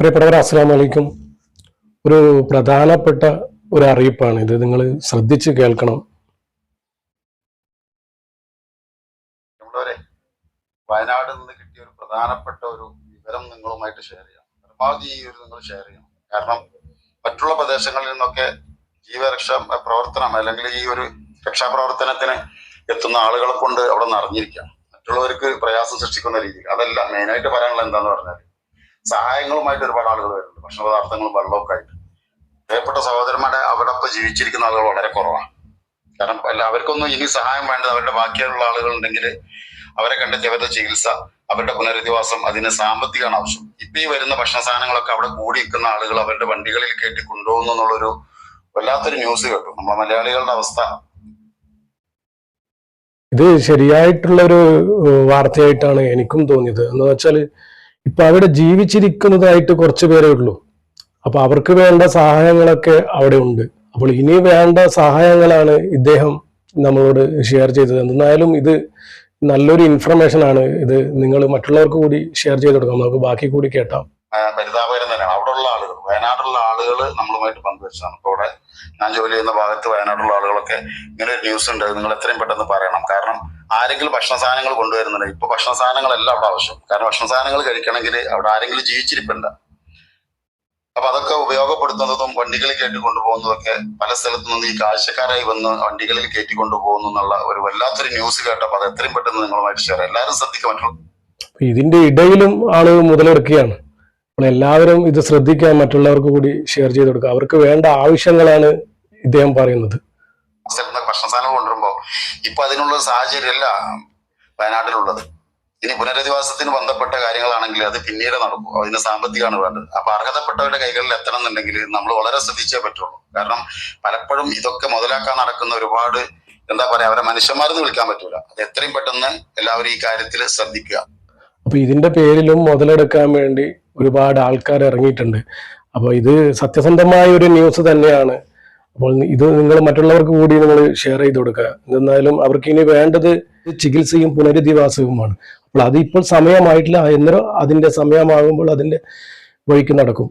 പ്രിയപ്പെട്ടവർ അസ്സാം വലൈക്കും ഒരു പ്രധാനപ്പെട്ട ഒരു അറിയിപ്പാണ് ഇത്. നിങ്ങൾ ശ്രദ്ധിച്ച് കേൾക്കണം. വയനാട് നിന്ന് കിട്ടിയ ഒരു പ്രധാനപ്പെട്ട ഒരു വിവരം നിങ്ങളുമായിട്ട് ഷെയർ ചെയ്യാം. പരമാവധി ഈ ഒരു നിങ്ങൾ ഷെയർ ചെയ്യണം. കാരണം മറ്റുള്ള പ്രദേശങ്ങളിൽ നിന്നൊക്കെ ജീവരക്ഷ പ്രവർത്തനം അല്ലെങ്കിൽ ഈ ഒരു രക്ഷാപ്രവർത്തനത്തിന് എത്തുന്ന ആളുകളെ കൊണ്ട് അവിടെ നിറഞ്ഞിരിക്കാം. മറ്റുള്ളവർക്ക് പ്രയാസം സൃഷ്ടിക്കുന്ന രീതിയിൽ. അതല്ല മെയിനായിട്ട് പറയാനുള്ളത് എന്താന്ന് പറഞ്ഞാൽ സഹായങ്ങളുമായിട്ട് ഒരുപാട് ആളുകൾ വരുന്നുണ്ട്. ഭക്ഷണ പദാർത്ഥങ്ങളും വെള്ളമൊക്കെ ആയിട്ട്. പ്രിയപ്പെട്ട സഹോദരന്മാരെ അവിടെ ഇപ്പൊ ജീവിച്ചിരിക്കുന്ന ആളുകൾ വളരെ കുറവാണ്. കാരണം അല്ല അവർക്കൊന്നും ഇനി സഹായം വേണ്ടത് അവരുടെ ബാക്കിയുള്ള ആളുകൾ ഉണ്ടെങ്കിൽ അവരെ കണ്ടെത്തി അവരുടെ ചികിത്സ അവരുടെ പുനരധിവാസം അതിന് സാമ്പത്തികമാണ് ആവശ്യം. ഇപ്പൊ ഈ വരുന്ന ഭക്ഷണ സാധനങ്ങളൊക്കെ അവിടെ കൂടി നിൽക്കുന്ന ആളുകൾ അവരുടെ വണ്ടികളിൽ കയറ്റി കൊണ്ടുപോകുന്നു എന്നുള്ളൊരു വല്ലാത്തൊരു ന്യൂസ് കേട്ടു. നമ്മളെ മലയാളികളുടെ അവസ്ഥ. ഇത് ശരിയായിട്ടുള്ള ഒരു വാർത്തയായിട്ടാണ് എനിക്കും തോന്നിയത്. എന്ന് വെച്ചാൽ ഇപ്പൊ അവിടെ ജീവിച്ചിരിക്കുന്നതായിട്ട് കുറച്ച് പേരേ ഉള്ളൂ. അപ്പൊ അവർക്ക് വേണ്ട സഹായങ്ങളൊക്കെ അവിടെ ഉണ്ട്. അപ്പോൾ ഇനി വേണ്ട സഹായങ്ങളാണ് ഇദ്ദേഹം നമ്മളോട് ഷെയർ ചെയ്തത്. എന്തായാലും ഇത് നല്ലൊരു ഇൻഫർമേഷൻ ആണ്. ഇത് നിങ്ങൾ മറ്റുള്ളവർക്ക് കൂടി ഷെയർ ചെയ്ത് കൊടുക്കാം. നമുക്ക് ബാക്കി കൂടി കേട്ടാം. പരിതാപകരം തന്നെയാണ് അവിടെയുള്ള ആളുകൾ വയനാട്ടിലുള്ള ആളുകൾ നമ്മളുമായിട്ട് പങ്കുവെച്ചതാണ് അപ്പോൾ അവിടെ ഞാൻ ജോലി ചെയ്യുന്ന ഭാഗത്ത് വയനാട്ടിലുള്ള ആളുകളൊക്കെ ഇങ്ങനെ ഒരു ന്യൂസ് ഉണ്ട്. നിങ്ങൾ എത്രയും പെട്ടെന്ന് പറയണം. കാരണം ആരെങ്കിലും ഭക്ഷണ സാധനങ്ങൾ കൊണ്ടുവരുന്നുണ്ട് ഇപ്പൊ ഭക്ഷണ സാധനങ്ങളല്ല അവിടെ ആവശ്യം. കാരണം ഭക്ഷണ സാധനങ്ങൾ കഴിക്കണമെങ്കിൽ അവിടെ ആരെങ്കിലും ജീവിച്ചിരിപ്പുണ്ട്. അപ്പൊ അതൊക്കെ ഉപയോഗപ്പെടുത്തുന്നതും വണ്ടികളിൽ കയറ്റി കൊണ്ടുപോകുന്നതൊക്കെ പല സ്ഥലത്തു നിന്ന് ഈ കാഴ്ചക്കാരായി വന്ന് വണ്ടികളിൽ കയറ്റി കൊണ്ടുപോകുന്നു എന്നുള്ള ഒരു വല്ലാത്തൊരു ന്യൂസ് കേട്ടപ്പോൾ അത് എത്രയും പെട്ടെന്ന് നിങ്ങളുമായിട്ട് ഷെയർ എല്ലാവരും ശ്രദ്ധിക്കാൻ പറ്റുള്ളൂ. ഇതിന്റെ ഇടയിലും ആളുകൾ മുതലെടുക്കുകയാണ്. എല്ലാവരും ഇത് ശ്രദ്ധിക്കാൻ മറ്റുള്ളവർക്ക് കൂടി ഷെയർ ചെയ്ത് കൊടുക്കുക. അവർക്ക് വേണ്ട ആവശ്യങ്ങളാണ് ഇദ്ദേഹം പറയുന്നത്. ഭക്ഷണ സാധനങ്ങൾ കൊണ്ടുവരുമ്പോ ഇപ്പൊ അതിനുള്ള സാഹചര്യമല്ല വയനാട്ടിലുള്ളത്. ഇനി പുനരധിവാസത്തിന് ബന്ധപ്പെട്ട കാര്യങ്ങളാണെങ്കിൽ അത് പിന്നീട് നടക്കും. അതിന് സാമ്പത്തികമാണ് വേണ്ടത്. അപ്പൊ അർഹതപ്പെട്ടവരുടെ കൈകളിൽ എത്തണം എന്നുണ്ടെങ്കിൽ നമ്മൾ വളരെ ശ്രദ്ധിച്ചേ പറ്റുള്ളൂ. കാരണം പലപ്പോഴും ഇതൊക്കെ മുതലാക്കാൻ നടക്കുന്ന ഒരുപാട് എന്താ പറയാ അവരെ മനുഷ്യന്മാരെന്ന് വിളിക്കാൻ പറ്റൂല. അത് എത്രയും പെട്ടെന്ന് എല്ലാവരും ഈ കാര്യത്തിൽ ശ്രദ്ധിക്കുക. അപ്പൊ ഇതിന്റെ പേരിലും മുതലെടുക്കാൻ വേണ്ടി ഒരുപാട് ആൾക്കാർ ഇറങ്ങിയിട്ടുണ്ട്. അപ്പൊ ഇത് സത്യസന്ധമായ ഒരു ന്യൂസ് തന്നെയാണ്. അപ്പോൾ ഇത് നിങ്ങൾ മറ്റുള്ളവർക്ക് കൂടി നിങ്ങൾ ഷെയർ ചെയ്ത് കൊടുക്കുക. എന്നാലും അവർക്ക് ഇനി വേണ്ടത് ചികിത്സയും പുനരധിവാസവുമാണ്. അപ്പോൾ അതിപ്പോൾ സമയമായിട്ടില്ല. എന്നോ അതിന്റെ സമയമാകുമ്പോൾ അതിന്റെ വഴിക്ക് നടക്കും.